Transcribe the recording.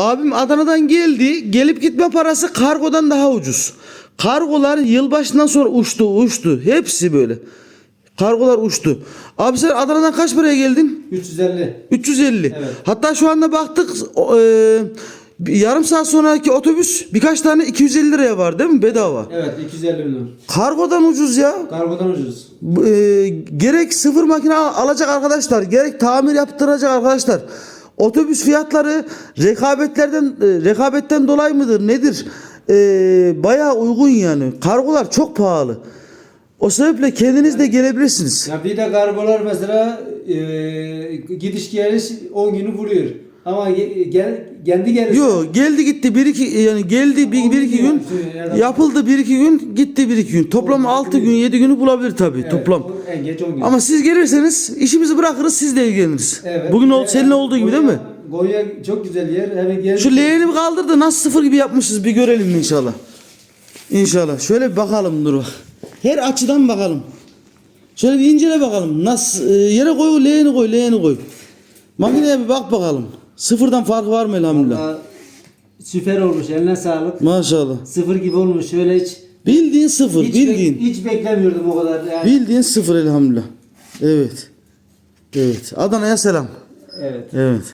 Abim Adana'dan geldi. Gelip gitme parası kargodan daha ucuz. Kargolar yılbaşından sonra uçtu uçtu. Hepsi böyle. Kargolar uçtu. Abi sen Adana'dan kaç paraya geldin? 350. 350. Evet. Hatta şu anda baktık e, yarım saat sonraki otobüs birkaç tane 250 liraya var değil mi? Bedava. Evet 250 milyon. Kargodan ucuz ya. Kargodan ucuz. E, gerek sıfır makine al- alacak arkadaşlar, gerek tamir yaptıracak arkadaşlar. Otobüs fiyatları rekabetlerden e, rekabetten dolayı mıdır nedir? E, bayağı uygun yani. Kargolar çok pahalı. O sebeple kendiniz de gelebilirsiniz. Ya bir de kargolar mesela e, gidiş geliş 10 günü buluyor. Ama ge- gel, kendi gelirse Yo geldi gitti bir iki yani geldi bir, bir iki gün yapıldı bir iki gün gitti bir iki gün. Toplam 6 gün 7 günü bulabilir tabii Evet, toplam. En geç 10 gün. Ama siz gelirseniz işimizi bırakırız siz de ilgileniriz. Evet. Bugün ol, Ve senin olduğu gibi değil mi? Konya çok güzel yer. Hemen gel. Şu leğeni bir kaldır da nasıl sıfır gibi yapmışız bir görelim inşallah. İnşallah. Şöyle bir bakalım dur bak. Her açıdan bakalım. Şöyle bir incele bakalım. Nasıl e, yere koy leğeni koy leğeni koy. Makineye bir bak bakalım. Sıfırdan farkı var mı elhamdülillah? Vallahi Süper olmuş. Eline sağlık. Maşallah. Sıfır gibi olmuş. Şöyle hiç Bildiğin sıfır hiç, bildiğin. bek- hiç beklemiyordum o kadar. Yani. Bildiğin sıfır elhamdülillah. Evet. Evet. Adana'ya selam. Evet. Evet.